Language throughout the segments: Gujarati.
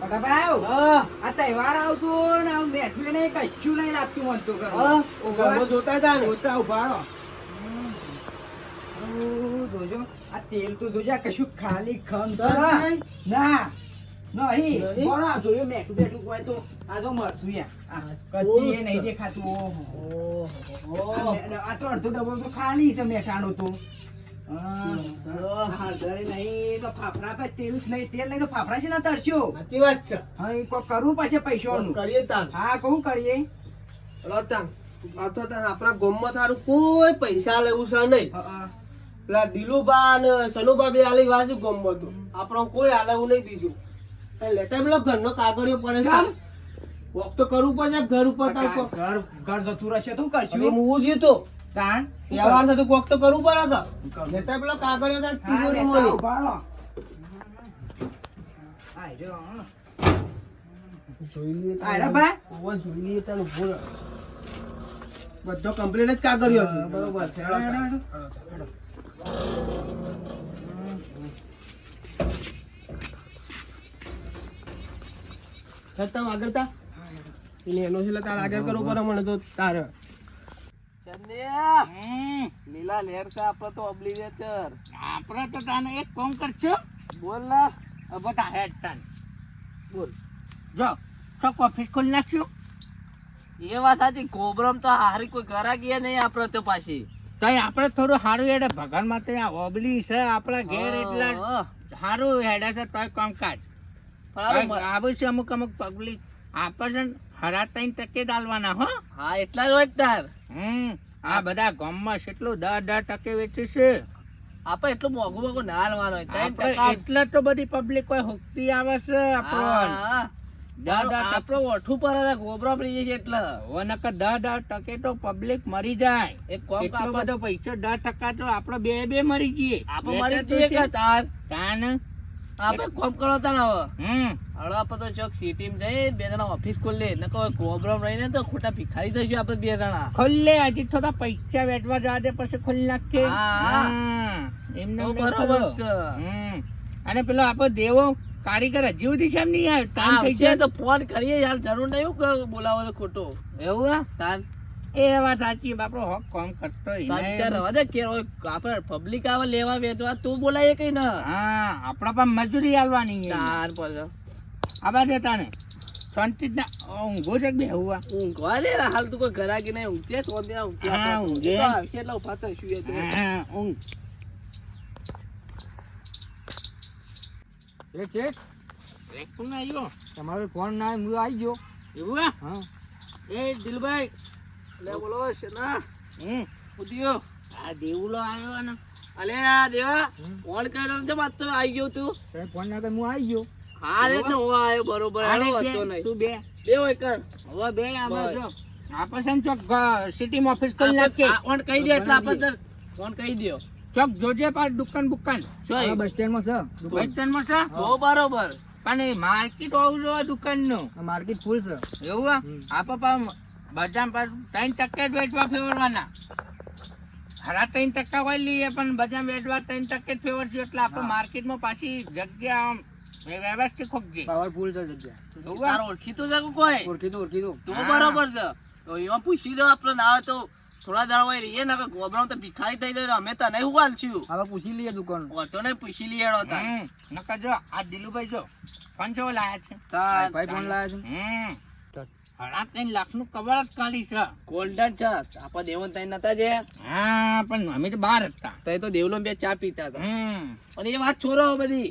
બટાભાઈ આ તહેવાર આવશો ને આમ બેઠું નહીં કશું નહીં લાગતું મન તો કરવા. હા ઊભા. ઘરમાં જોતા હતા ને. જોતા ઊભા જોજો. આ તેલ તો જોજો આ કશું ખાલી ખમ? ના નહીં? બોલો, આ જોયું મેઠું બેઠું હોય તો આ તો મરશું કદી એ નહીં દેખાતું. ઓહો. આ તો અડધો ડબ્બો તો ખાલી છે મેઠાનો તો. નહીં તો ફાફડા પર તેલ નહીં તેલ નહીં તો ફાફડા છે ને તરસ્યો સાચી વાત છે. હા એ કરવું પડશે પૈસાનું. કરીએ તાન હા કહું કરીએ. લતાન આ તો આપણા ગામમાં તારું કોઈ પૈસા લેવું છે નહીં. હા, હા. પેલા દિલુબા અને સનુબા બે આલી વાસી ગામમાં તો. આપણો કોઈ હાલેવું નહીં બીજું. લેતા પેલો ઘરનો કાગળિયો પડે છે. વોક તો કરવું પડશે ઘર ઉપર ઘર ઘર જતું રહેશે તો કરશું. હું જીતો તાણ વ્યવહાર સાથે કોક તો કરવું પડે કે લેતા પેલો કાગળિયો તાર તિજોરી મોલી. ઊભા રહો. રહ્યો, જોઈ લઈએ તાન. ભાઈ. ઓવે જોઈ લઈએ તાન ઊભો બધો કમ્પ્લીટ જ કાગળિયો છે બરોબર છે. આગળ તા એટલે એનો છે તાર આગળ કરવું પડે મને તો તારે. લીલા લેર છે આપડે તો ઓબ્લિગેટર આપડે તો તને એક કામ કરજો. બોલ ના. હવે તા હેડ તાન. બોલ. જો ચોક ઓફિસ ખોલી નાખશું. એ વાત સાચી કોબરમ તો હારી કોઈ ગરાગી નહીં આપડે તો પાછી. તો આપણે થોડું સારું હેડે ભગવાન માટે આ ઓબલી છે આપણા ઘેર એટલા સારું હેડે છે તોય કામકાજ. આવું છે અમુક અમુક પબ્લિક આપણે હરા ત્રણ ટકે ડાલવાના હો. હા એટલા જ હોય તાર. હમ આ બધા ગામમાં કેટલું દસ દસ ટકે વેચે છે? આપડે એટલું મોઘું મોઘું ના આપણે ટકા. એટલે તો બધી પબ્લિક કોઈ હુકતી આવે છે આપણો. ટકે આપડે ઓઠું પર હતા પડી જશે એટલે. નકર દસ દસ ટકે તો પબ્લિક મરી જાય. એટલો બધો પૈસો દસ ટકા તો આપડે બે બે મરી જઈએ આપણે મરી જઈએ છે. આપણે કોમ કરો તા ને હવે. હમ. હવે આપણે તો ચોક સિટી માં જઈ બે જણા ઓફિસ ખોલી ન કોઈ કોબરમ રહીને તો ખોટા ભિખારી થઈશું આપણે બે જણા. ખોલે હજી થોડા પૈસા વેચવા જવા દે પછી ખોલી નાખે. એમને બરોબર. છે. અને પેલો આપણો દેવો કારીગર હજી સુધી એમ નહીં આવ્યો તાન થઈ આવશે તો ફોન કરીએ યાર જરૂર નહીં બોલાવો તો ખોટો. એવું તાર તાન. એ વાત સાચી બાપડો હક કોમ કરતો આપણે પબ્લિક આવે લેવા વેચવા તું બોલાય કઈ ના. હા આપણા પણ મજૂરી આલવાની. તાર પર આવા દેતા શાંતિ ના ઊંઘો છે કે બેહવા ઊંઘવા દે ને, હાલ તું કોઈ ઘરાકી નહીં ઊંઘે શોધી ના ઊંઘે હા, ઊંઘે. આવશે એટલે ઊભા તો. હા, ઊંઘ. કોણ આવ્યો? તમારો ફોન ના હું આવી ગયો. એવું હે? હા. એ દિલભાઈ લે બોલો શેના? હમ. ઉધ્યો આ દેવલો આવ્યો ને. અલે આ દેવા ફોન કર્યો છે બાદ આવી ગયો તું. ફોન ના હું આવી ગયો. હા રે ને હું આવ્યો બરોબર આને હતો નહીં. તું બે. બે હોય કર હવે બે આમાં બસ. જો. આપણે છે ને ચોક સિટીમાં ઓફિસ ખોલી નાખીએ. ફોન કહી દે એટલે આપણે ફોન કહી દ્યો. ચોક જોજે પાછ દુકાન જોઈ બસ સ્ટેન્ડમાં છે. બસ સ્ટેન્ડમાં છે? તો બરોબર. પણ માર્કેટ હોવું જોઈએ દુકાનનું. માર્કેટ ફૂલ છે. એવું આપ હમ. પર ત્રણ ટકે જ વેચવા ફેવરવાના ખરા ત્રણ ટકા હોય લઈએ પણ બજાર વેચવા ત્રણ ટકે જ ફેરવશું એટલે આપણે માર્કેટમાં પાછી જગ્યા વ્યવસ્થિત ખોકજે પાવરફુલ છે જગ્યા? તારો છે કોઈ? ઓળખી તો ઓળખી તો તો. બરોબર છે. તો એમાં પૂછી દો આપણે ના હોય તો થોડા દાડા હોય રહીએ ને હવે ગોબરાઓ તો ભિખારી થઈ જાય અમે તને શું હાલશું હવે પૂછી લઈએ દુકાન. ઓટો ને પૂછી લઈએ. નકર જો આ દિલુભાઈ જો પંચો લાયા છે? ભાઈ ફોન લાયા છે? હમ. હરા ત્રણ લાખનું કવર જ કાઢી છે. ગોલ્ડન છે. આપણે દેવન તઈ નતા જે. હા પણ અમે તો બહાર હતા. તઈ તો દેવલો બે ચા પીતા હતા. અને એ વાત છોરો બધી.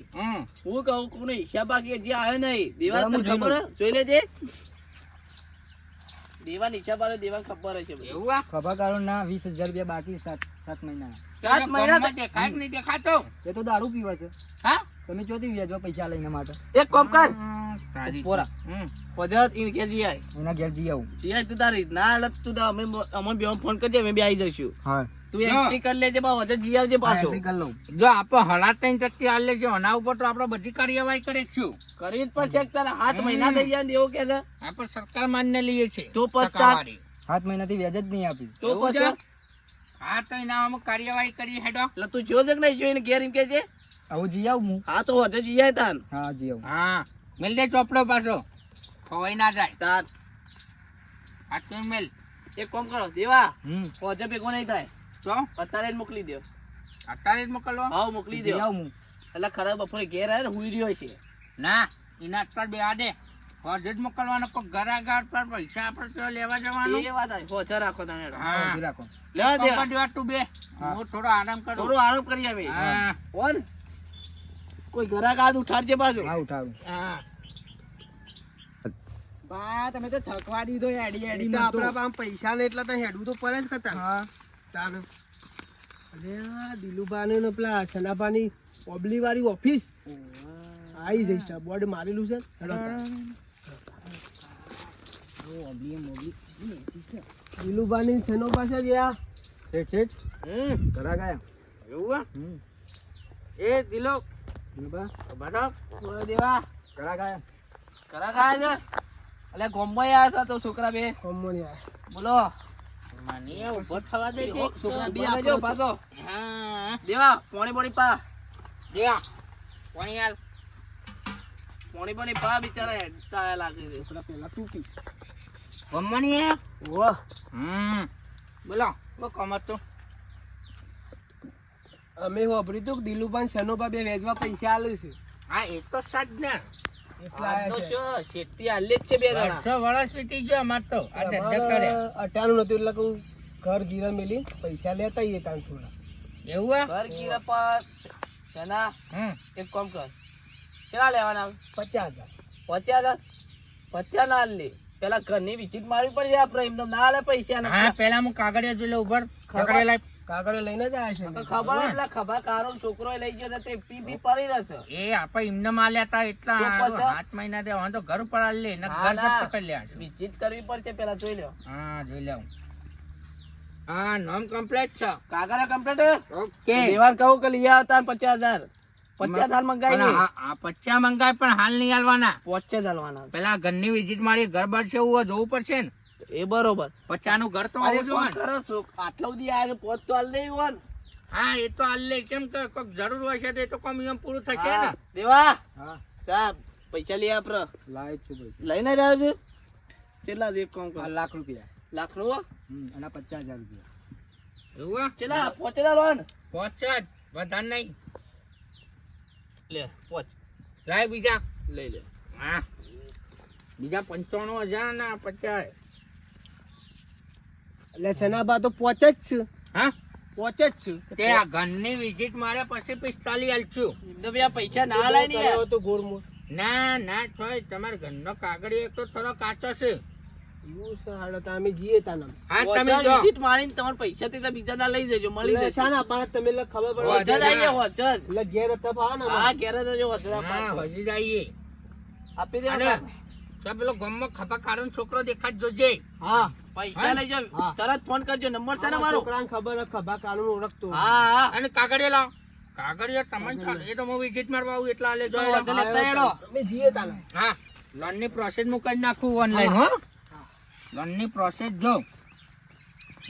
હું કહું કોનો હિસાબ બાકી હજી આવ્યો નહીં. દેવા ખબર? જોઈ લેજે. દેવાન હિસાબ આવે દેવાન ખબર એવું આ? કાઢો ના વીસ હજાર રૂપિયા બાકી સાત સાત મહિના સાત મહિના નહીં દેખાતો? એ તો દારૂ પીવા છે. હા? તમે ચોથી વ્યાજવા પૈસા લઈને માટે. એક કામ કર. પોરા. પધાર ઈન કે જી આય. એના ઘેર જઈ આવું. જી આય તું તારી. ના હાલત તું અમે અમને બે ફોન કરજે અમે બે આવી જઈશું. હા. તું એન્ટ્રી કરી લેજે બા વચ્ચે જી આવજે પાછો. કરી લઉં. જો આપો હળા ત્રણ ટકે હાલ લેજો. આના ઉપર તો આપણે બધી કાર્યવાહી કરીશું કરી જ પછી તારા હાથ મહિના થઈ ગયા ને એવું કે છે? આપણે સરકાર માન્ય લઈએ છે તો પછી હાથ મહિનાથી વ્યાજ જ નહીં આપી. તો પછી છે? હા તો એના અમે કાર્યવાહી કરી હેડો. એટલે તું જો છે નહીં જોઈને ઘેર એમ કે છે આવું જઈ આવું હું. હા તો વચ્ચે જી આય તાન. હા જઈ આવું. હા મેલ દે ચોપડો પાછો. ખવાઈ ના જાય. તાર આટલું મેલ. એક કામ કરો દેવા. હમ. પોજે ભેગો નહીં થાય. તો અત્યારે જ મોકલી દો અત્યારે જ મોકલવો? હા મોકલી દો એટલે ખરા બપોરે ઘેર આવે ને હુઈ રહ્યો છે. ના એના અત્યારે બે આડે હોજે જ મોકલવાનો કોઈ ઘરાગાર પર પૈસા આપણે તો લેવા જવાનું. એ વાત હોજે રાખો તમે હા. લેવા દે. પકડ દેવા બે. હું. થોડો આરામ કરું. થોડો આરોપ કરી અમે હા. કોણ કોઈ ઘરાક હાથ ઉઠાડજે બાજુ હા બા તમે તો થકવા દીધો એડી એડી તો આપણા પાસે પૈસા ને એટલે તો હેડવું તો પડે જ કતા હા. તાન અરે આ ને પેલા સનાપાની ઓબલી વાળી ઓફિસ. આવી જઈશ બોર્ડ મારેલું છે. ઓબલી તાન. દિલુભાની સેનો પાસે ગયા હમ. ઘરા ગયા? એવું હમ. એ દિલો દિલુભા બધા. બોલો દેવા. ઘરા ગયા? ઘરાક આવે છે? એટલે ગોમ્બઈ આવ્યા હતા તો છોકરા બે. કોમોની આ. બોલો. મને ઊભો થવા દે છે. છોકરા બે બે આવજો પાછો. હા. દેવા પોણી પોણી પા. દેવા. કોણ યાર પોણી પોણી પા બિચારા હેડતા લાગે છે. પેલા તૂટી હમ. બોલો બો કમત તો અમે વાપર્યું તું કે દિલુભાઈ ને બે વેચવા પૈસા આલે છે. હા એ તો સાચ ને. એટલા અટાણું નતું ઘર ગીરા મેલી પૈસા લેતા આવીએ તાન થોડા. એવું ઘર ગીરા પર હમ. એક કામ કર. કેટલા લેવાના? પચાસ હજાર. પચાસ હજાર? પચાસ ના લે પેલા ઘરની વિઝિટ મારવી પડશે આપણે એમને ના લે પૈસા ના હા પેલા હું કાગળિયા જોઈ લઉં ઉભર. કાગળિયા લાય. કાગળે લઈને જ આવ્યા છે ખબર હોય ખભા કારો છોકરો લઈ ગયો તે પી પી પડી રહેશે. એ આપણે એમને માલ્યા હતા એટલા તો મહિના દે વાંધો ઘર આલી લે ને. ઘર વિઝિટ કરવી પડશે પેલા જોઈ લો હા જોઈ લઉં હા નામ કમ્પ્લીટ છે. કાગળ કમ્પ્લીટ ઓકે દેવાન કહું કે લઈ આવતા પચાસ હજાર. પચાસ હજાર મંગાવી પણ આ આ મંગાય પણ હાલ નહીં હાલવાના. પચાસ હાલવાના પેલા ઘરની વિઝિટ મારી ઘર બાર છે એવું જોવું પડશે ને. એ બરોબર. ઘર તો કોણ ને. કરો છો આટલા સુધી આવ્યા પોચ તો હાલ નહીં હોય હા એ તો હાલ લે કેમ કે કોઈક જરૂર હોય છે તો એ તો કોમ એમ પૂરું થશે ને. દેવા. સાહેબ પૈસા લઈ આપડે લાય છું લઈને જ આવ્યો છે કેટલા છે કોમ લાખ રૂપિયા. લાખનું અને પચાસ હજાર રૂપિયા. એવું? કેટલા? પહોંચેલા ને. જ. વધારે નહીં. લે પોચ. લાય બીજા. લઈ લે. હા. બીજા પંચાણું હજાર ના પચાસ. એટલે સનાબા તો પોચ જ છે. હા? પોચે જ છે. તે આ ઘરની વિઝિટ મારે પછી પિસ્તાલીસ આલશું છું. તો આ પૈસા ના લાય ને તો ગોળમોળ ના ના તમારે તમારા ઘરનો કાગળ એક તો થોડો કાચો છે. એવું છે હાલો તો અમે જઈએ હા તમે જો. વિઝિટ મારીને તમારે પૈસા થી બીજા ના લઈ જજો મળી જશે. શાના પણ તમે એટલે ખબર પડે. વચન વચન આવીએ એટલે ઘેર હતા પાવ ને હા ઘેર જ જો વચન હા આપવાનું. હજી જઈએ આપી અને દેવાના પેલો ગામમાં ખભા કાઢવાનો છોકરો દેખાત જોજે. હા. પૈસા લઈ જાવ તરત ફોન કરજો નંબર છે ને મારો? છોકરાને ખબર ખભા કાનૂન ઓળખતો હા હા. અને કાગળિયા લાવ. કાગળિયા તમને ચાલ. એ તો હું વિઝિટ મારવા આવું એટલા આલે જો તો વચન લેતા હેડો. અમે જઈએ તાના. હા લોનની પ્રોસેસ હું કરી નાખું ઓનલાઈન હો. લોનની પ્રોસેસ જો.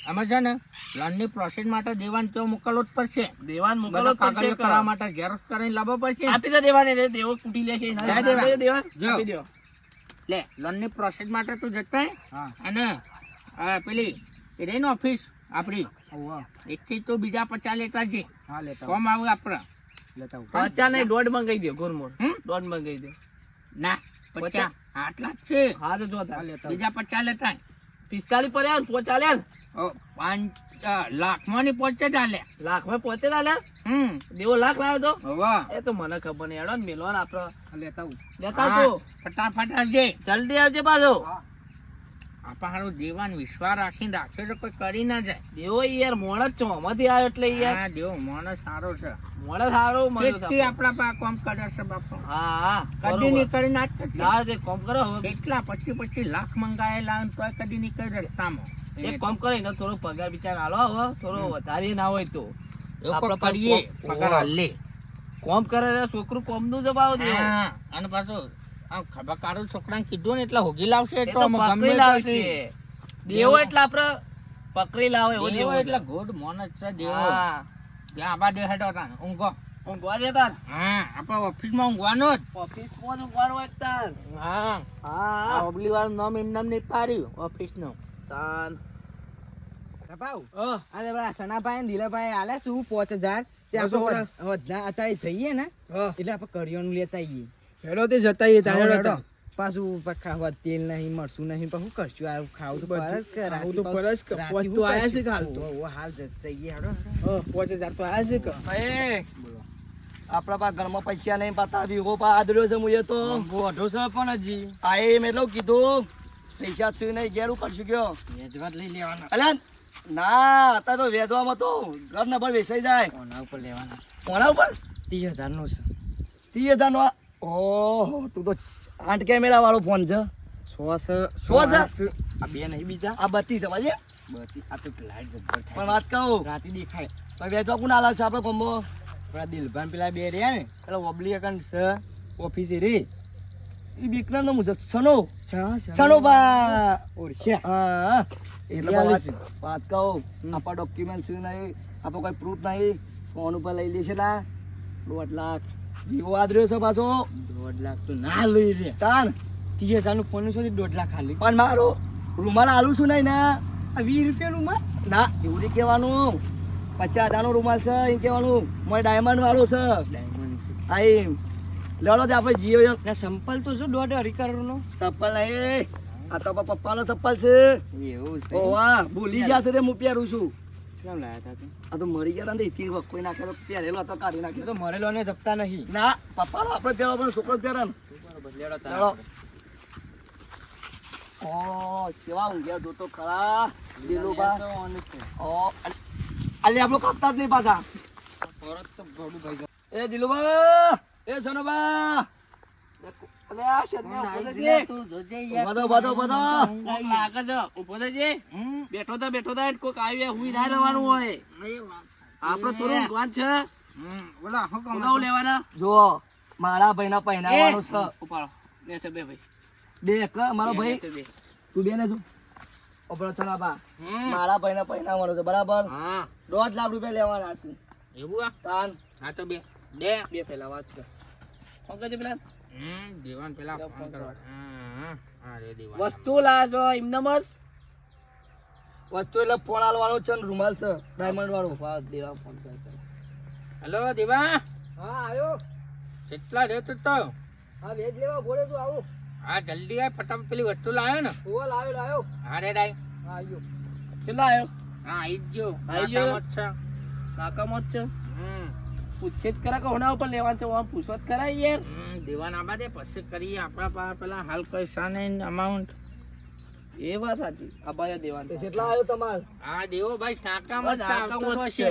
આમાં છે ને લોનની પ્રોસેસ માટે દેવાન તો મોકલવો જ પડશે. દેવાન મોકલવો કાગળિયા કરવા માટે ઝેરોક્ષ કરીને લાવવો પડશે. આપી દો દેવાને એટલે દેવો એના દે દેવા. દેવાન આપી દો. લે લોનની પ્રોસેસ માટે તું જતા. અને પેલી એ ઓફિસ આપણી એકથી તો બીજા પચાસ લેતા છે હા લેતા કોમ આવું. લેતા પચાસ નહીં દોઢ મંગાઈ દો ગોરમોર હમ? દોઢ મંગાઈ દો. ના પચાસ. આટલા જ છે. હા તો. જો બીજા પચાસ લેતા પિસ્તાલીસ પર ને પોચ ને. પાંચ લાખમાં ની પહોંચે ચાલે. લાખમાં પોતે આલ્યા હમ. દેવો લાખ લાવ્યો તો? એ તો મને ખબર નહીં. એડો મેલો આપડે લેતા લેતા તો ફટાફટ આવજે. જલ્દી આવજે પાછો. આપા દેવાન વિશ્વાસ રાખીને રાખ્યો છે કોઈ કરી ના જાય. દેવો યાર મોણ જ ચોમાંથી આવ્યો એટલે યાર. હા દેવો માણસ સારો છે. મોણ સારો છે કેટલી આપણા પા કામ કરે છે બાપુ. હા હા કદી. નહીં કરી ના કરશે હા તે કોમ કરો કેટલા પછી પછી લાખ મંગાયેલા તોય કદી નહીં કરી રસ્તામાં. એક કામ કરે ને થોડો પગાર બિચાર હાલો હવે. થોડો વધારે ના હોય તો. આપણે કરીએ પગાર હાલે કોમ કરે છોકરું કોમનું જવાબ દે અને પાછું આમ ખબર કાઢો છોકરાને કીધું ને એટલે હોગી લાવશે તો તો ગમે પકડી લાવશે. દેવો એટલે આપડે પકડી લાવે એવો દેવો દેવો એટલે ગુડ મોનસ છે દેવો. ત્યાં આબા દે હેડો તાન ઊંઘો. ઊંઘવા દે તાર હા આપણે ઓફિસમાં ઊંઘવાનો જ. ઓફિસમાં જ ઊંઘવાનું હા. હા. ઓબલી વાળું નામ એમ નામ નહીં પાડ્યું ઓફિસનું તાન હા અરે બરા સનાભાઈ ને આલે શું પાંચ હજાર આપણે અત્યારે જઈએ ને એટલે આપણે કરિયાણું લેતા આવીએ હેડો તે જતા આઈએ તારે હેડો. પાછું ખાવા તેલ નહીં મરસું નહીં પણ કરશું? આ ખાવું તો પડે જ કે ખાવું તો પડે કે. પોચ તો આયા છે હાલ તો. ઓ હાલ જઈએ હેડો ઓ પોચ હજાર તો આયા છે કે. આપણા પા ઘરમાં પૈસા નહીં પાતા વીઘો પા આદર્યો છે મુએ તો. ગોઢો છે પણ હજી. આ એમ એટલું કીધું પૈસા છું નહીં ઘેર કયો વેચવા જ લઈ લેવાના. અલ્યા ના અત્યારે તો વેદવામાં તો ઘર ને ભર વેચાઈ જાય. કોના ઉપર લેવાના કોના ઉપર? ત્રીસ હજારનું છે. ત્રીસ હજાર નો ઓહો તું તો આઠ કેમેરા વાળો ફોન છે. સો સો આ બે નહીં બીજા? આ બત્રીસ સમજે બધી આ તો લાઈટ જબ્બર પણ વાત કહું. રાતે દેખાય. પણ વેચવા કોણ આલા છે આપણે કોમ્બો. આપણા દિલભાન પેલા બે રહ્યા ને પેલા ઓબલી અકન છે ઓફિસ રે. એ બીકના નો મુજબ સનો. સનો બા. ઓળખ્યા હા એટલે વાત કહું. આપણા ડોક્યુમેન્ટ નહીં આપણો કોઈ પ્રૂફ નહીં. ફોન ઉપર લઈ લે. છે ના દોઢ લાખ. વિવો આદર્યો છે પાછો? દોઢ લાખ તો ના લઈ રે તાન ત્રીસ હજારનું ફોન સુધી દોઢ લાખ ખાલી પણ મારો રૂમાલ આલું છું નહીં ના. વીસ રૂપિયાનું માં ના એવું નહીં કહેવાનું. પચાસ હજારનો રૂમાલ છે એમ કહેવાનું. મોય ડાયમંડ વાળો છે. ડાયમંડ છે. આ એમ. લેવડો તે આપણે જીઓ ના સંપલ તો શું દોઢ અઢી કરોડ નો ચપ્પલ નહીં આ તો પપ્પા પપ્પાનો ચપ્પલ છે. એવું ઓ વાહ ભૂલી ગયા છે તે હું પહેરું છું. શું લાયા હતા તું? આ તો મરી ગયા હતા ને એથી કોઈ નાખે તો પહેરેલો હતો કાઢી એ નાખ્યો તો મરેલો ને જપતા નહીં. ના પપ્પાનો આપણે પહેરો પણ છોકરો જ પહેરે ને બરોબર લેડો લેડો. ઓ કેવા ઊંઘ્યા જોતો ખરા. દિલુબા ઓ અલે આપણું કાપતા જ નહીં પાછા. એ દિલુબા એ સોનોબા. અલે આ ઊભો થજે. બધો બધો બધો લાગે છે. ઊભો થજે. બેઠો તો બેઠો તો કોક આવ્યા હુઈ ના રહેવાનું હોય. આપણે થોડું ગવાન છે. ઉગાવ લેવાના? જો મારા ભાઈના પહેરાવાનું છે. ઉપાડો. ને છે બે ભાઈ. દેખ મારો ભાઈ. છે તું બે ને જો ઓપરો છનાબા બા. મારા ભાઈના પહેરાવાનું છે બરાબર? હા. દોઢ લાખ રૂપિયા લેવાના છે. એવું આ? તાન. હા તો બે. બે બે પેલા વાત કર. ફોન કરજે પેલા? દેવાન પેલા ફોન કરવા. વસ્તુ લાજો એમને મત વસ્તુ એટલે ફોન આલવાનો છે ને રૂમાલ છે ડાયમંડ વાળો. દેવા ફોન કર હેલો દેવા હા આવ્યો. કેટલા રે તું તો? હા વેજ લેવા બોલે તું આવું. હા જલ્દી આય ફટાફટ પેલી વસ્તુ લાયો ને. ઓ લાયો લાયો. હા રે ડાય. હા આવ્યો. કેટલા આવ્યો હા આઈ જ જો. આઈ ગયો નાકામ જ છે. પૂછે જ કરા કે હોના ઉપર લેવાનું છે ઓમ પૂછો જ ખરા યાર. દેવાન આબા દે પછી કરીએ આપણા પાસે પેલા હાલ પૈસા ને અમાઉન્ટ એ વાત સાચી. આબા દેવાન. કેટલા આવ્યો તમાર. આ દેવો ભાઈ નાકામ જ છે.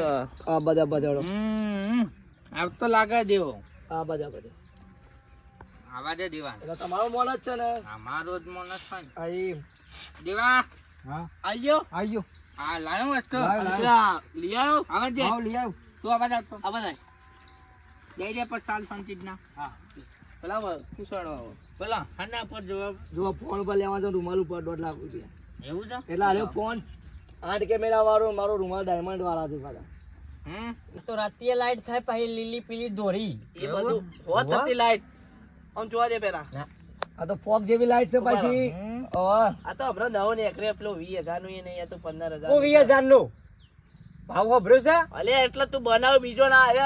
આ બધા બધાડો. હમ આવતો લાગે દેવો. આ બધા બધા. આવા દે દેવાન. એટલે તમારો મોન જ છે ને. અમારો જ મોન જ છે આઈ દેવા હા. આયો આયો આ લાયો વસ્તુ. લઈ આવ્યો આવા દે. આવ લઈ આવ તું આવા જા આવા જા જઈ રે પર સાલ શાંતિ ના. હા. પેલા વ- પેલા હાના પર જવાબ જો ફોન પર લેવા છે રૂમાલ ઉપર દોઢ લાખ રૂપિયા. એવું છે? એટલે આલ્યો ફોન આઠ કેમેરા વાળો મારો રૂમાલ ડાયમંડ વાળા છે પાછા. હમ? તો રાતીએ લાઈટ થાય પછી લીલી પીલી દોરી. એ બધું હોત લાઈટ આમ જોવા દે પેલા. આ તો ફોગ જેવી લાઈટ છે પછી. આ તો હમણાં નવો ને એકરે પેલો વીસ હજારનું એ નહીં આ તો પંદર હજાર. વીસ હજારનું ભાવ હોભર્યો છે? અલે એટલે તું બનાવ બીજો ના અરે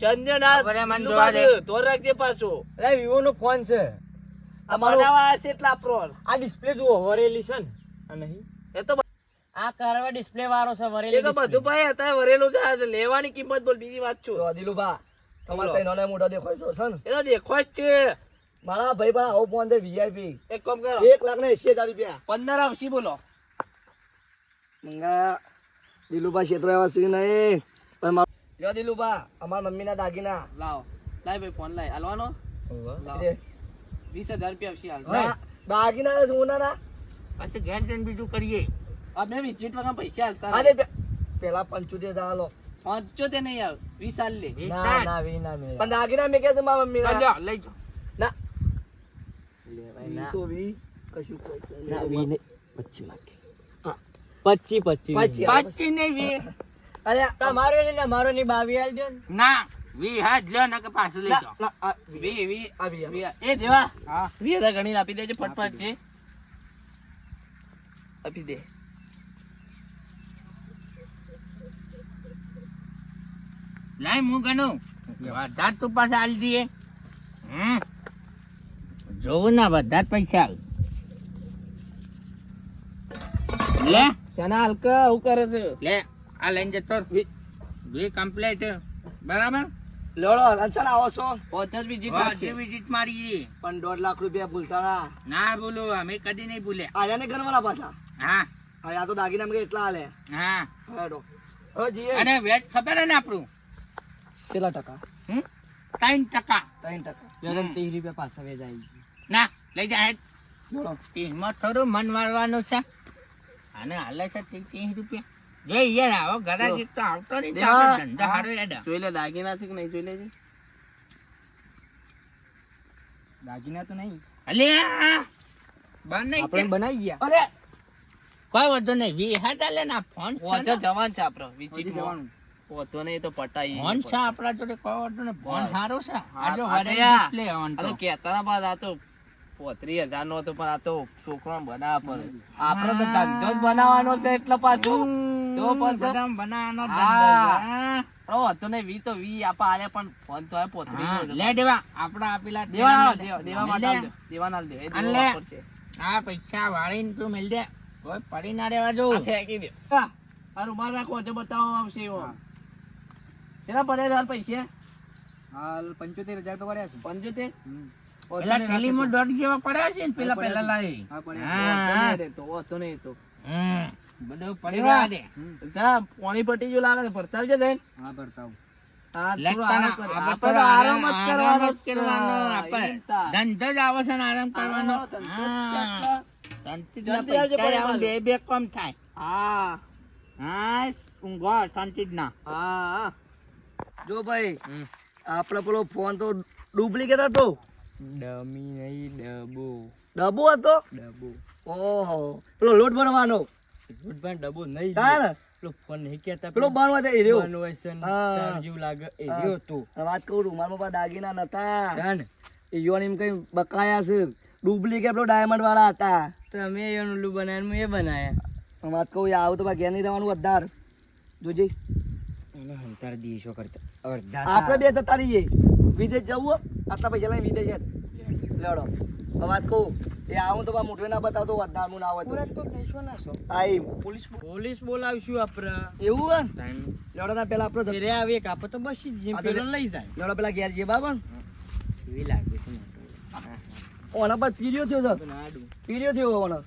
સંજય ના નું બાજુ, તો રાખજે પાછો. અરે વિવો નો ફોન છે. આ બનાવવા હશે એટલે આ ડિસ્પ્લે જુઓ વરેલી છે ને. આ નહીં. એ તો આ કરવા ડિસ્પ્લે વાળો છે એ તો બધું ભાઈ અત્યારે વરેલું છે લેવાની કિંમત બોલ બીજી વાત છું તો દિલુભા તમારે. તઈ નાનો મોટો દેખાય છે ને? એ તો દેખો છે. મારા ભાઈ પણ આવો ફોન છે વીઆઈપી એક કામ કરો. એક લાખ ને એસી હજાર રૂપિયા. પંદર આવશી બોલો. મંગા દિલુભા ક્ષેત્ર નહીં. પણ દિલુ બા અમાર મમ્મી ના દાગીના. લાવ. લાય ભાઈ ફોન લાય. હાલવાનો? વીસ હજાર રૂપિયા આવશે હાલ. દાગીના સોના ના પછી ઘેર જઈને બીજું કરીએ. આપણે વિઝિટ વગર પૈસા હાલતા પેલા પંચોતેર હજાર આલો. પંચોતેર નહીં આવે. વીસ હાલ લે. ના ના વી ના પણ દાગીના મેં કે છે મારા મમ્મી લઈ જાઓ, ના. લેવાય તો વી. કશું કોઈ ના વી નહીં પચી પચી પચી પચી. વી અરે તમારો ને મારો ની બાવી આલ દો ને. ના વી હાથ લ્યો નકર પાછું લઈ જાઓ. વી વી આવી એ દેવા. હા. વી હજાર ગણીને આપી દેજો ફટફટ છે આપી દે. લાય હું ગણું. વધાર તું પાસે આલી દઈએ. હમ. જોવું ના વધાર પૈસા આલ. લે. શાના હલકા હું કરે છે? લે. આ લઈને જતો ભી કમ્પ્લીટ બરાબર? લેવડો અંચન આવો છો? પચાસ વિઝિટ વિઝિટ મારી પણ દોઢ લાખ રૂપિયા ભૂલતા ના ના બોલો અમે કદી નહીં ભૂલે. આયા ને ઘરવાળા પાછા? હા. હવે આ તો દાગીના માં એટલા હાલે. હા. હેડો. અને વેજ ખબર હે ને આપણું? કેટલા ટકા. હમ? ત્રણ ટકા. ત્રણ ટકા. ત્રીસ રૂપિયા પાછા આવી ના લઈ જાય એમાં થોડું મન મારવાનું છે. અને હાલે છે ત્રીસ રૂપિયા. જોઈ યાર આવો ગરાગી તો આવતો નહીં તો દેવા. આપણે ધંધો હારો હેડે. જોઈ લે દાગીના છે કે નહીં જોઈ લેજે? દાગીના તો નહીં. અલ્યા બંધ આપણે બનાવી ગયા. અરે! કોઈ વાંધો નહીં. વી હાથ આલે ને ફોન છે જવાન છે આપણો હજી જવાનું. પોતો ને તો પટાઈ ફોન છે આપણા જોડે કોઈ વાંધો નહીં. ફોન હારો છે. હા, આ જો આ તો વડે યાર. display on આ તો. તો. કેતાના બાદ આ તો પોત્રીસ હજાર નો હતો પણ આ તો છોકરો બનાવવા પડે. આપડે તો ધંધો જ બનાવવાનો છે એટલે પાછું. તો પછી. બનાવવાનો હા. ધંધો છે. હા. ઓ હતો ને વી તો વી આપા આલે પણ ફોન તો હા, લે દેવા આપડા આપેલા દેવા દેવા માટે દેવા ના દે દેવો. આ પૈસા વાળીને તું મેલ દે. કોઈ પડી ના રહેવા જો ફેંકી દે. આ રૂમાલ રાખો તો બતાવો આવશે એવો. કેટલા પડ્યા હાલ પૈસા? હાલ પંચોતેર હજાર તો પડ્યા છે. પંચોતેર. પેલા ટેલીમાં દોઢ જેવા પડ્યા છે ને પેલા પેલા લાવી. હા પડ્યા હા. તો નહીં તો હમ. બધું પડી દેવા. દે જા પાણી પટી લાગે છે જઈને. હા ભરતાવ. ધંધો આવે છે આરામ કરવાનો. બે બે કમ થાય. હા. હા ઊંઘો શાંતિ ના. હા. ભાઈ આપડે પેલો ફોન તો ડુપ્લિકેટ હતો. ડમી નહીં ડબો. ડબ્બો હતો? ડબો. ઓહો. પેલો લોટ બનવાનો પણ ડબો નહીં તાર. પેલો ફોન નહીં કહેતા પેલો બનવા દે એ રહ્યો. બનવાસન ચાર જેવું લાગે એ હા. તો. વાત કહું રૂમાલમાં પા દાગીના નતા. જાણ એ યોન એમ કઈ બકાયા છે. ડુપ્લિકેટ પેલો ડાયમંડ વાળા હતા. તમે એ ઓલું બનાવ્યું મેં એ બનાયા. વાત કહું આવું તો ઘેર નહીં રહેવાનું અધાર. જોજે. હંતાર દીશો કરતા અડધા આપણે બે જતા રહીએ. વિદેશ જવું આટલા પૈસા લઈને વિદેશ હેડ. વાત કહું એ આવું તો મોઢે ના બતાવતો વધાર હું ના હોય તો. આ આઈ પોલીસ પોલીસ બોલાવશું આપણે એવું હે ને? ટાઈમ. લેવડો ના પેલા આપણે ઘરે આવે એક આપણે તો બસ જેમ પેલો લઈ જાય. લેવડો પેલા ઘેર જે બાબા એવી લાગે છે ઓના પર પીરિયો થયો છે. તો પીરિયો થયો ઓનો.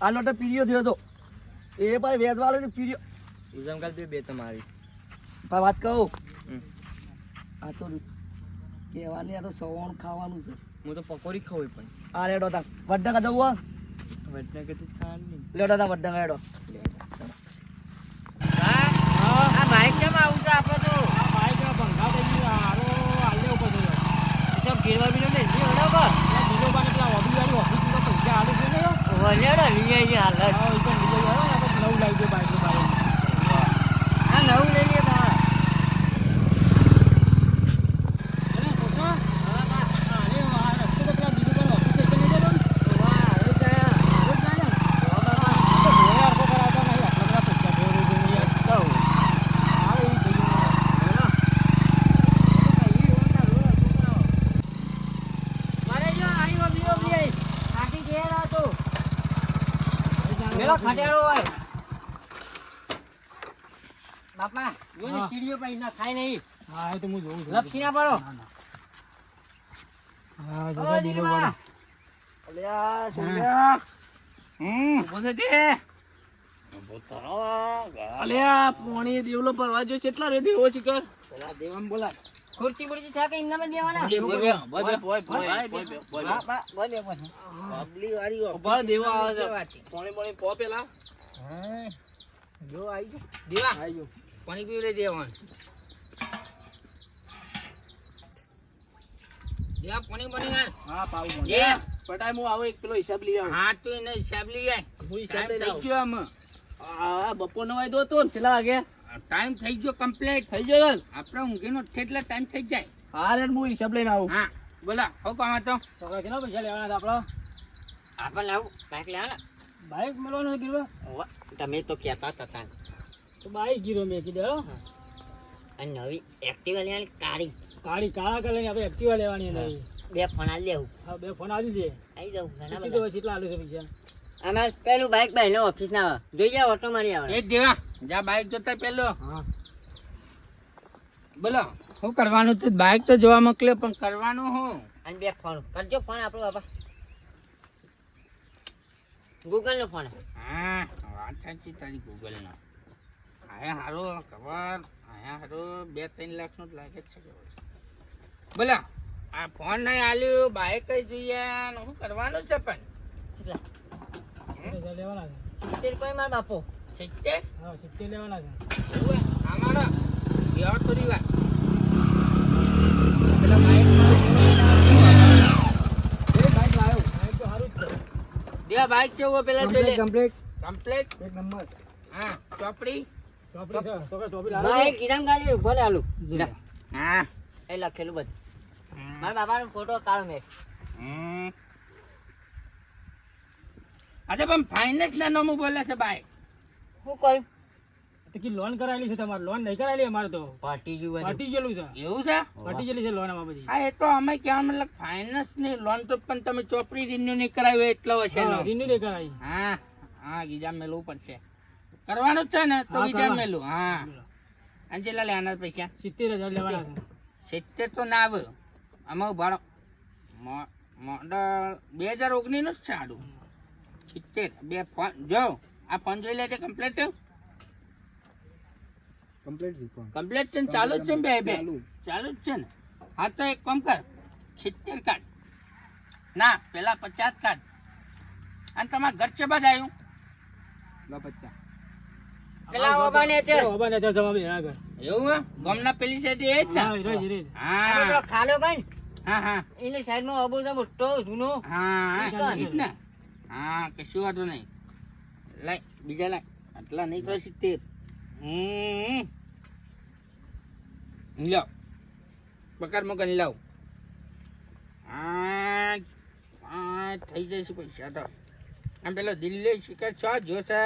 આ લોટો પીરિયો થયો તો એ ભાઈ વેદવાળો વાળો પીરિયો ઉઝામ કાલ બે બે તમારી. પણ વાત કહું? આ તો કહેવાની આ તો સવાણું ખાવાનું છે. હું તો પકોડી ખાવી પણ. આ રેડો તા વડનગર જવું હો વડનગરથી ખાવાની લેડો તા વડનગર રેડો આ બાઈક કેમ આવું છે આપણે તો? આ ભાઈ તો ભંગા થઈ ગયું. ઉપર સબ ગીરવા ને જી બીજો બાને પેલા ઓબી વાળી ઓફિસમાં પૈસા આલુ છે ને. વલેડો લઈ આવી હાલ હા તો બીજો ગયો ને આપણે નવું લાવી દે બાઈક બાઈક આ નવું લઈ લે તમારે બાપા જો ને હા. થાય નહીં. હા એ તો હું જોઉં છું. લપસી ના પાડો. હા, જો જોજો દીલો બા. અલ્યા, સુલ્યા હમ. બોલે દે અલ્યા, પોણી દેવલો ભરવા જો કેટલા રે દેવો શિખર પેલા દેવામ બોલા ખુરશી બુરશી છે કે એમનામાં દેવાના? બોય બોય બોય બોય, બોય, બોય બોય, બોય બોય. બા બા બોય બોય પબલી વાળી ઊભા દેવો આવે છે. પોણી પોણી પો પેલા. હા જો આવી ગયો. દેવા. આયો પાણી પીવડે દેવાનું. દેવા પાણી પાણી હાલ. હા પાવ મોઢે. એ પટાઈ હું આવો એક પેલો હિસાબ લઈ આવું. હા તું એને હિસાબ લઈ આય. હું હિસાબ ટાઈમ થઈ ગયો આમાં. આ બપોર નો વાયદો હતો ને પેલા વાગે. ટાઈમ થઈ ગયો કમ્પ્લીટ થઈ ગયો આપણે ઊંઘીનો કેટલા ટાઈમ થઈ જાય. હા રે હું હિસાબ લઈને આવું. હા બોલા હું કામ હતો? કેટલા પૈસા લેવાના હતા આપણા? આવું બાઈક લેવાના. બાઈક મળવાનું તમે તો કહેતા હતા. તો બાઈક ગીરો મેં કીધું અને નવી એક્ટિવા લેવાની કાળી. કાળી કાળા કલરની આપણે એક્ટિવા લેવાની નવી બે ફોન આલી દેવું હા બે ફોન આલી દે. આવી જાઉં ઘણા તો બધા. પછી કેટલા આલે છે બીજા અમે પેલું બાઈક ભાઈ ઓફિસ ના જોઈ જાવ ઓટો મારી આવે. એ દેવા જા બાઈક જોતા પેલો. હા. બોલો શું કરવાનું તું? બાઈક તો જોવા મોકલ્યો પણ કરવાનું હું? અને બે ફોન. કરજો ફોન આપણો બાપા. ગૂગલ નો ફોન. હા વાત સાચી તારી ગૂગલનો આયા હારો ખબર? આયા હારો બે ત્રણ લાખનો જ લાગે જ છે બોલા આ ફોન નહીં આલ્યું બાઈક કઈ જોઈએ શું કરવાનું છે પણ? લેવાના સિત્તેર કોઈ માર બાપો? સિત્તેર? હા સિત્તેર લેવાના છે. અમારો યાર થોડી વાર પેલા બાઈક બાઈક લાવ્યો બાઈક તો સારું જ છે. પેલા કમ્પ્લીટ કમ્પ્લીટ એક નંબર. હા ચોપડી? ચોપડી છે. છોકરા ચોપડી લાવ્યો બાઈક કિરામ ગાડી ઊભો રે આલું લે. હા. એ લખેલું બધું. મારા બાપાનો ફોટો કાઢો મેં. હમ. અચ્છા પણ ફાઇનાન્સ ના નામું બોલે છે બાઈક શું કહ્યું તો કી લોન કરાયેલી છે તમારે? લોન નહીં કરાયેલી અમારે તો? બધું. ગયેલું છે? એવું છે? પાટી ગયેલી છે લોન આમાં બધી. હા એ તો અમે ક્યાં મતલબ ફાઇનાન્સની લોન તો પણ તમે ચોપડી રિન્યુ નહીં કરાવી એટલો હશે રિન્યુ નહીં કરાવી. હા હા ગીજા મેલવું પડશે. કરવાનું જ છે ને તો હા, મેલું. હા. અને કેટલા લેવાના પૈસા. સિત્તેર હજાર લેવાના. સિત્તેર તો ના આવ્યો આમાં ઉભાડો મોડલ બે હજાર ઓગણીસનું જ છે આડું. સિત્તેર. બે ફોન જો આ ફોન જોઈ લેજે કમ્પ્લીટ કમ્પ્લીટ છે ફોન. કમ્પ્લીટ છે ને ચાલુ જ છે ને બે બે. ચાલુ. જ છે ને. હા તો એક કામ કર. સિત્તેર કાઢ ના પેલા પચાસ કાઢ અને તમારા ઘર છે બધા આવ્યું પેલા ઓબાને છે. ઓબાને છે જવાબ એના ઘર. એવું હે? ગામના પેલી સાઈડ એ જ ને? હા હીરો જ, હા. પેલો ખાનો કઈ હા હા. એની સાઈડમાં અબુ છે મોટો જૂનો. હા ચાલે, જ ને. હા કશું વાંધો નહીં. લાય બીજા લાય. આટલા નહીં તો સિત્તેર. હમ. લ્યો. પકડ મગન લાવ. આ આ થઈ જશે પૈસા તો. આમ પેલો દિલ્હી શિકાર છો જોશે.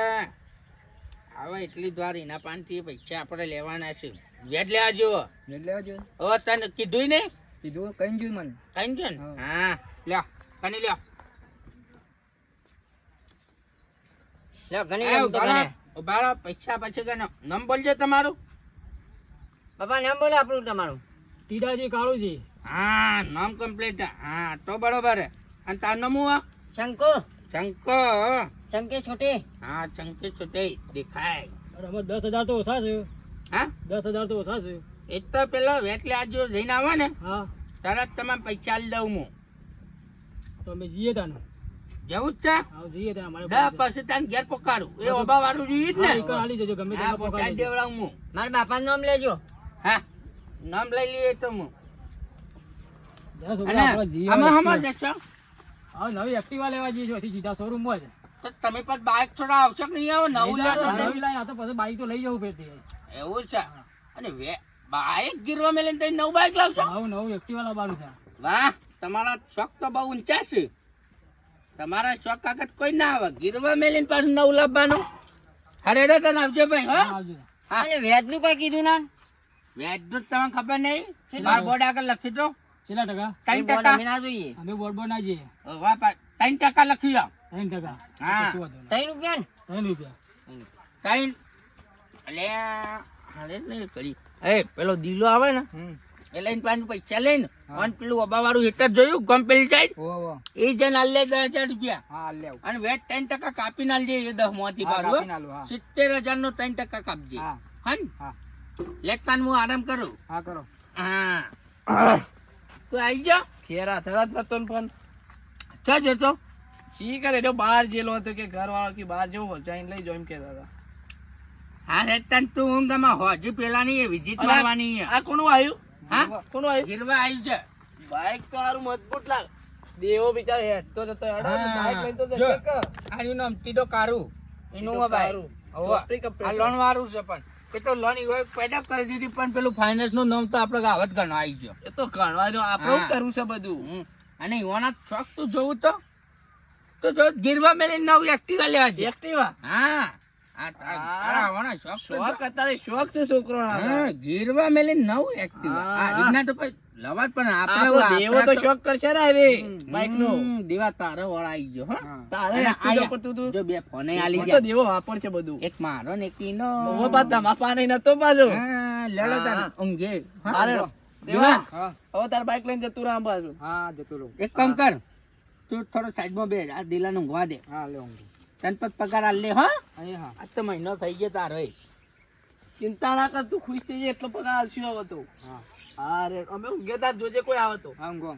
હવે એટલી દ્વાર એના પાનથી પૈસા આપણે લેવાના છે. વ્યાજ લેવા જો હવે તને કીધું ને? કીધું કઈ જોયું મને. કઈ ને? હા. લ્યો કની લ્યો. ગણે. પૈસા પછી ગણો નામ બોલજો તમારું. બાપા નામ બોલે આપણું તમારું. ટીડાજી કાળુજી. હા નામ કમ્પ્લીટ હા તો બરોબર. હે. અને તારું નામ હું શંકો. શંકર ચંકે છોટે. હા ચંકે છોટે. દેખાય. અરે દસ હજાર તો ઓછા છે. હા? દસ હજાર તો ઓછા છે. એ તો પેલો વેટલે આજ જો જઈને આવે ને હા. તરત તમે પૈસા લઈ દઉં હું. તો અમે જઈએ તાને. જવું જ છે? જઈએ ત્યાં અમારે દસ પછી તને ઘેર પકાડું એ ઓબા વાળું જોઈએ જ ને. હાલી જજો ગમે હા ત્યાં પહોંચાડી દેવડાવું હું. મારા બાપાનું નામ લેજો. હા નામ લઈ લઈએ તો હું. અને આમાં હમણાં જશો? હા નવી એક્ટિવા લેવા જઈએ છીએ સીધા શોરૂમમાં જ. તો તમે પણ બાઇક થોડા આવશે કે નહીં આવો? નવું નવી લાવી તો પછી બાઈક તો લઈ જવું ફેરથી. એવું છે? અને વે બાઇક ગીરવા મેલે તમે નવું બાઇક લાવશો? નવું નવું એક્ટિવા લાવવાનું છે. વાહ તમારા શોખ તો બહુ ઊંચા છે તમારા શોખ કાગળ કોઈ ના આવે. ગીરવા મેલીને પાછું નવું લાવવાનું. હરેડો તને આવજો ભાઈ હો. હા, આવજો. હા. અને વ્યાજનું કઈ કીધું ના? વેદનું નું તમને ખબર નહીં. મારા બોર્ડ આગળ લખી દો. કેટલા ટકા? ત્રણ ટકા. અમે ના જોઈએ. અમે બોર્ડ બોર્ડ ના જઈએ. ત્રણ ટકા લખી લો ત્રણ ટકા. હા. ત્રણ રૂપિયા ને? ત્રણ રૂપિયા. ત્રણ. એટલે હારે નહીં કરી. એ પેલો દીલો આવે ને એ લઈને પાંચ પૈસા લઈને અને પેલું અબા વાળું હીટર જોયું ગમ પેલી સાઈડ? એ જણ આલે દસ હજાર રૂપિયા. અને વેટ ત્રણ ટકા કાપી નાલજે એ દસમાંથી પાછું સિત્તેર હજાર નો ત્રણ ટકા કાપજે. હા. હા. ને? હા. હું આરામ કરું. હા કરો. હા. તું આવી જા ખેરા થરત નતો ફોન. ચા જતો. શી કરે જો બહાર જેલો હતો કે ઘર વાળો કે બહાર જવું જઈને લઈ જાઓ એમ કહેતા હતા. હા રેતા તું ઊંઘ આમાં હોજી પેલાની વિઝિટ અલા, મારવાની આ કોનું આવ્યું હા? કોનું આવ્યું ગીરવા આવી છે. બાઈક તો હારું મજબૂત લાગ. દેવો બિચારો હેઠતો જતો હેડો હા. બાઈક લઈને તો જશે કે. આનું નામ ટીડો કારું. એનું કારું. હોવે. આ લોન વાળું છે પણ. એ તો લોન પેડઅપ કરી દીધી પણ પેલું ફાઇનાન્સનું નામ તો આપડે ગાવત ગણવા આવી ગયો. એ તો ગણવા દો આપણે કરવું છે બધું. અને યુવાના શોખ તું જોવું તો? તો જો ગીરવા મેલી નવ એક્ટિવા લેવા છે એક્ટિવા હા. આ તારા- હા. તારા આવવાના શોખ તો. જો. શોખ અત્યારે શોખ છે છોકરો ગીરવા મેલી નવ એક્ટિવા રીતના તો કોઈ લવા પણ આપણે દેવો તો શોખ કરશે ને રે બાઈક નો દેવા તારો વાળા ગયો હો. તારે અને પર તું તું. જો બે ફોને આલી દેવો વાપરશે બધું. એક મારો ને એક ઈનો. નતો પાછો. લેડો તાર હા. ઊંઘે? દેવા. હવે તાર બાઈક લઈને જતું રામ પાછું. હા જતો રહું. એક કામ કર. તું થોડો સાઈડમાં બે આ દિલાને ઊંઘવા દે. હા લે તને પર પગાર આલ લે હા. આજ તો મહિનો થઈ ગયો તારો એ. ચિંતા ના કર તું ખુશ થઈ જાય એટલો પગાર આલશું હવે તો. હા. હા રે. અમે ઊંઘે તાર જોજે કોઈ આવે તો. હા ઊંઘો.